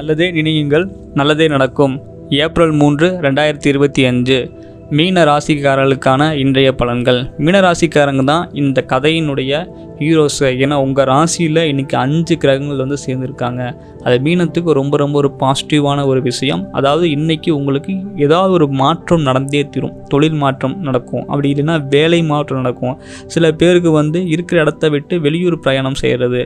நல்லதே நினையுங்கள் நல்லதே நடக்கும். ஏப்ரல் மூன்று ரெண்டாயிரத்தி இருபத்தி அஞ்சு. மீன ராசிக்காரர்களுக்கான இன்றைய பலன்கள். மீன ராசிக்காரங்க தான் இந்த கதையினுடைய ஹீரோஸ் ஏன்னா உங்கள் ராசியில் இன்றைக்கி அஞ்சு கிரகங்கள் வந்து சேர்ந்துருக்காங்க. அது மீனத்துக்கு ரொம்ப ரொம்ப ஒரு பாசிட்டிவான ஒரு விஷயம். அதாவது இன்றைக்கி உங்களுக்கு ஏதாவது ஒரு மாற்றம் நடந்தே தீரும். தொழில் மாற்றம் நடக்கும். அப்படி இல்லைன்னா வேலை மாற்றம் நடக்கும். சில பேருக்கு வந்து இருக்கிற இடத்த விட்டு வெளியூர் பிரயாணம் செய்கிறது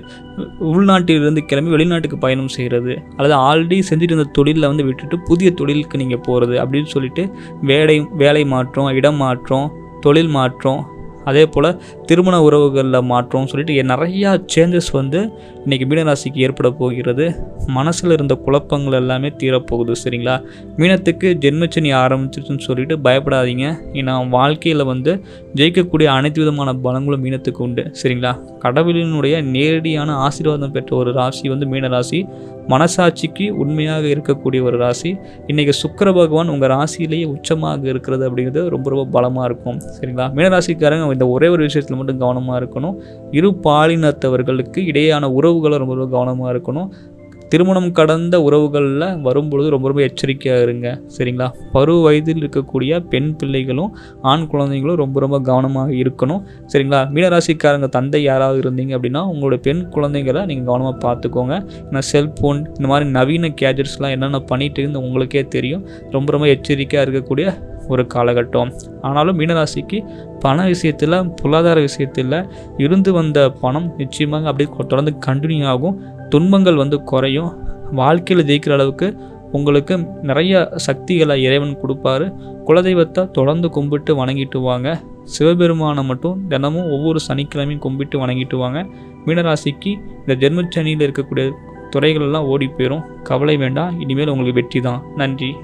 உள்நாட்டிலிருந்து கிளம்பி வெளிநாட்டுக்கு பயணம் செய்கிறது அல்லது ஆல்ரெடி செஞ்சுட்டு இருந்த தொழிலில் வந்து விட்டுட்டு புதிய தொழிலுக்கு நீங்கள் போகிறது அப்படின்னு சொல்லிட்டு வேலை வேலை மாற்றம் இடம் மாற்றம் தொழில் மாற்றம் அதே போல் திருமண உறவுகளில் மாற்றம் சொல்லிட்டு நிறையா சேஞ்சஸ் வந்து இன்றைக்கி மீனராசிக்கு ஏற்பட போகிறது. மனசில் இருந்த குழப்பங்கள் எல்லாமே தீரப்போகுது சரிங்களா? மீனத்துக்கு ஜென்மச்சனி ஆரம்பிச்சிருச்சுன்னு சொல்லிட்டு பயப்படாதீங்க. ஏன்னா வாழ்க்கையில் வந்து ஜெயிக்கக்கூடிய அனைத்து விதமான பலங்களும் மீனத்துக்கு உண்டு சரிங்களா? கடவுளினுடைய நேரடியான ஆசீர்வாதம் பெற்ற ஒரு ராசி வந்து மீனராசி. மனசாட்சிக்கு உண்மையாக இருக்கக்கூடிய ஒரு ராசி. இன்றைக்கி சுக்கர பகவான் உங்கள் ராசியிலேயே உச்சமாக இருக்கிறது அப்படிங்கிறது ரொம்ப ரொம்ப பலமாக இருக்கும். சரிங்களா? மீனராசிக்காரங்க இந்த ஒரே ஒரு விஷயத்தில் மட்டும் கவனமாக இருக்கணும். இரு பாலினத்தவர்களுக்கு இடையேயான உறவுகளை ரொம்ப ரொம்ப கவனமாக இருக்கணும். திருமணம் கடந்த உறவுகளில் வரும்பொழுது ரொம்ப ரொம்ப எச்சரிக்கையாக இருங்க சரிங்களா? பருவ வயதில் இருக்கக்கூடிய பெண் பிள்ளைகளும் ஆண் குழந்தைங்களும் ரொம்ப ரொம்ப கவனமாக இருக்கணும் சரிங்களா? மீனராசிக்காரங்க தந்தை யாராவது இருந்தீங்க அப்படின்னா உங்களோட பெண் குழந்தைங்களை நீங்கள் கவனமாக பார்த்துக்கோங்க. ஏன்னா செல்ஃபோன் இந்த மாதிரி நவீன கேஜெட்ஸ்லாம் என்னென்ன பண்ணிட்டு இருந்து உங்களுக்கே தெரியும். ரொம்ப ரொம்ப எச்சரிக்கையாக இருக்கக்கூடிய ஒரு காலகட்டம். ஆனாலும் மீனராசிக்கு பண விஷயத்தில் பொருளாதார விஷயத்தில் இருந்து வந்த பணம் நிச்சயமாக அப்படியே தொடர்ந்து கண்டினியூ ஆகும். துன்பங்கள் வந்து குறையும். வாழ்க்கையில் ஜெயிக்கிற அளவுக்கு உங்களுக்கு நிறைய சக்திகளை இறைவன் கொடுப்பாரு. குலதெய்வத்தை தொடர்ந்து கும்பிட்டு வணங்கிட்டு வாங்க. சிவபெருமானை மட்டும் தினமும் ஒவ்வொரு சனிக்கிழமையும் கும்பிட்டு வணங்கிட்டு வாங்க. மீனராசிக்கு இந்த ஜென்மச்சனியில் இருக்கக்கூடிய துறைகளெல்லாம் ஓடி போயிடும் கவலை வேண்டாம். இனிமேல் உங்களுக்கு வெற்றி தான். நன்றி.